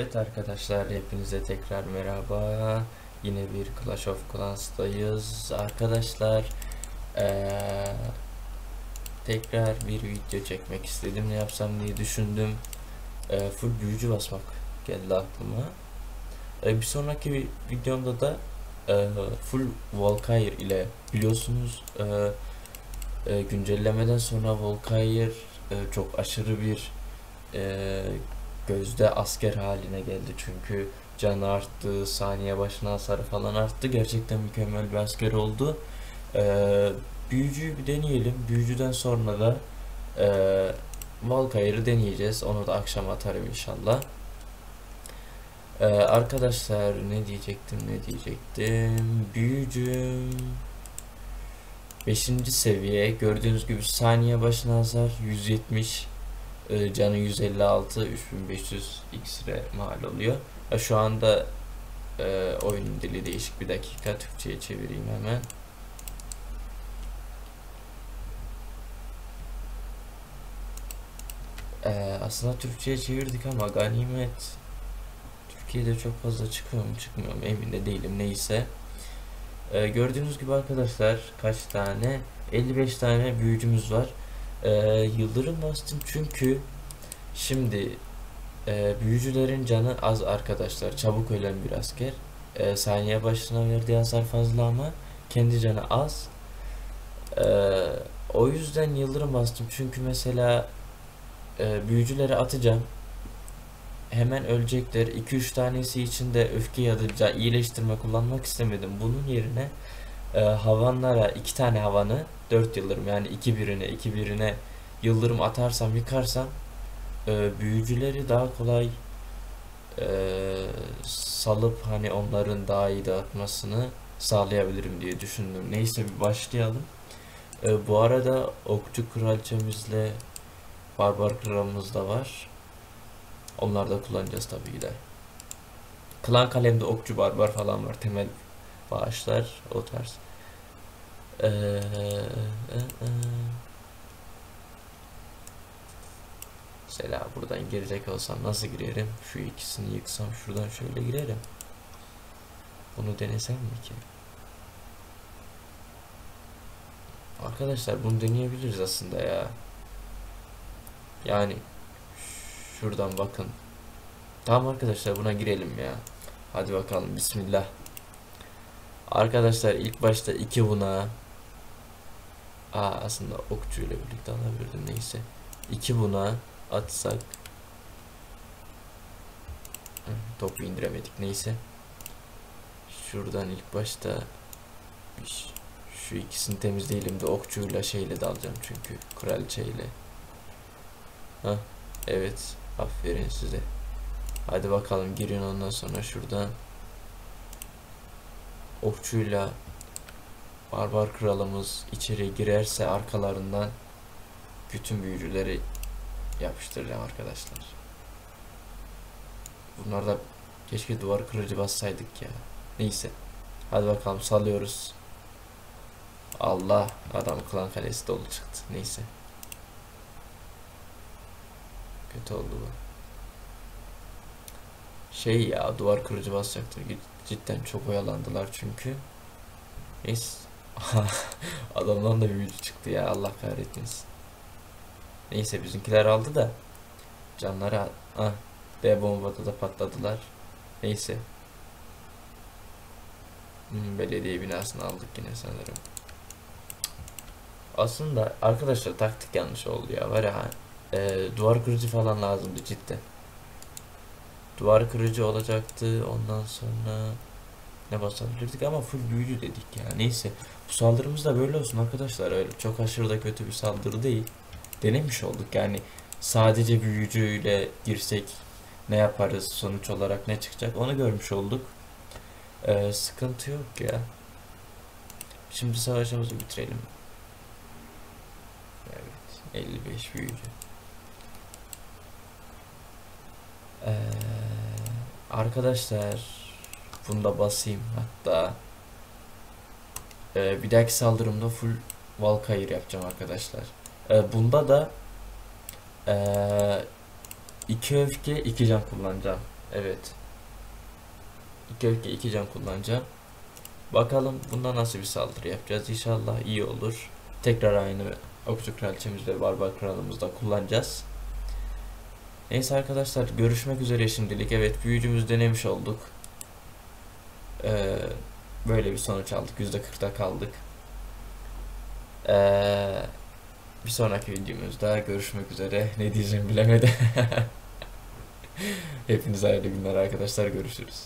Evet arkadaşlar hepinize tekrar merhaba. Yine bir Clash of Clans'tayız. Arkadaşlar eee, tekrar bir video çekmek istedim. Ne yapsam diye düşündüm. Eee, full büyücü basmak geldi aklıma. Eee, bir sonraki vi- videomda da eee, full Valkyrie ile biliyorsunuz eee, eee, güncellemeden sonra Valkyrie eee, çok aşırı bir eee gözde asker haline geldi çünkü canı arttı, saniye başına hasarı falan arttı. Gerçekten mükemmel bir asker oldu. Ee, büyücüyü bir deneyelim. Büyücüden sonra da e, Valkyrie'ı deneyeceğiz. Onu da akşam atarım inşallah. Ee, arkadaşlar ne diyecektim ne diyecektim. Büyücüm 5. seviye gördüğünüz gibi saniye başına hasar 170 e, canı 156 3500 X'e mal oluyor. Ya şu anda e, oyunun dili değişik bir dakika Türkçe'ye çevireyim hemen. E, aslında Türkçe'ye çevirdik ama ganimet Türkiye'de çok fazla çıkıyor mu çıkmıyor mu emin de değilim neyse. E, gördüğünüz gibi arkadaşlar kaç tane 55 tane büyücümüz var. E, yıldırım bastım çünkü Şimdi e, büyücülerin canı az arkadaşlar. Çabuk ölen bir asker. E, saniye başına verdiği hasar fazla ama kendi canı az. E, o yüzden yıldırım bastım. Çünkü mesela e, büyücüleri atacağım. Hemen ölecekler. 2-3 tanesi için de öfke ya da iyileştirme kullanmak istemedim. Bunun yerine e, havanlara 2 tane havanı 4 yıldırım yani 2 birine 2 birine yıldırım atarsam yıkarsam e, büyücüleri daha kolay e, salıp hani onların daha iyi dağıtmasını sağlayabilirim diye düşündüm. Neyse bir başlayalım. E, bu arada okçu kraliçemizle barbar kralımız da var. Onları da kullanacağız tabii ki de. Klan kalemde okçu barbar falan var. Temel bağışlar o tarz. Ee. Mesela buradan girecek olsam nasıl girerim? Şu ikisini yıksam şuradan şöyle girerim. Bunu denesem mi ki? Arkadaşlar bunu deneyebiliriz aslında ya. Yani şuradan bakın. Tamam arkadaşlar buna girelim ya. Hadi bakalım bismillah. Arkadaşlar ilk başta iki buna. Aa aslında okçuyla birlikte alabilirdim neyse. İki buna atsak. Topu indiremedik neyse. Şuradan ilk başta şu ikisini temizleyelim de okçuyla şeyle de alacağım çünkü kraliçeyle. Ha evet aferin size. Hadi bakalım girin ondan sonra şuradan. Okçuyla barbar kralımız içeri girerse arkalarından bütün büyücüleri yapıştıracağım arkadaşlar. Bunlar da keşke duvar kırıcı bassaydık ya. Neyse. Hadi bakalım salıyoruz. Allah adam klan kalesi dolu çıktı. Neyse. Kötü oldu bu. Şey ya duvar kırıcı basacaktı. Cidden çok oyalandılar çünkü. Neyse. Adamdan da büyücü çıktı ya Allah kahretmesin. Neyse bizimkiler aldı da canları ah B bombada da patladılar. Neyse. Hmm, belediye binasını aldık yine sanırım. Aslında arkadaşlar taktik yanlış oldu ya. Var ya e, duvar kırıcı falan lazımdı cidden. Duvar kırıcı olacaktı. Ondan sonra ne basabilirdik ama full büyücü dedik ya. Neyse. Bu saldırımız da böyle olsun arkadaşlar. Öyle çok aşırı da kötü bir saldırı değil denemiş olduk. Yani sadece büyücüyle girsek ne yaparız sonuç olarak ne çıkacak onu görmüş olduk. Ee, sıkıntı yok ya. Şimdi savaşımızı bitirelim. Evet 55 büyücü. Ee, arkadaşlar bunu da basayım hatta ee, bir dahaki saldırımda full Valkyrie yapacağım arkadaşlar. Ee, bunda da ee, iki öfke iki can kullanacağım. Evet. İki öfke iki can kullanacağım. Bakalım bunda nasıl bir saldırı yapacağız. İnşallah iyi olur. Tekrar aynı Okçu Kraliçemiz ve Barbar Kralımızda kullanacağız. Neyse arkadaşlar görüşmek üzere şimdilik. Evet büyücümüz denemiş olduk. Ee, böyle bir sonuç aldık. %40'da kaldık. Ee, bir sonraki videomuzda görüşmek üzere. Ne diyeceğimi bilemedim. Hepinize hayırlı günler arkadaşlar. Görüşürüz.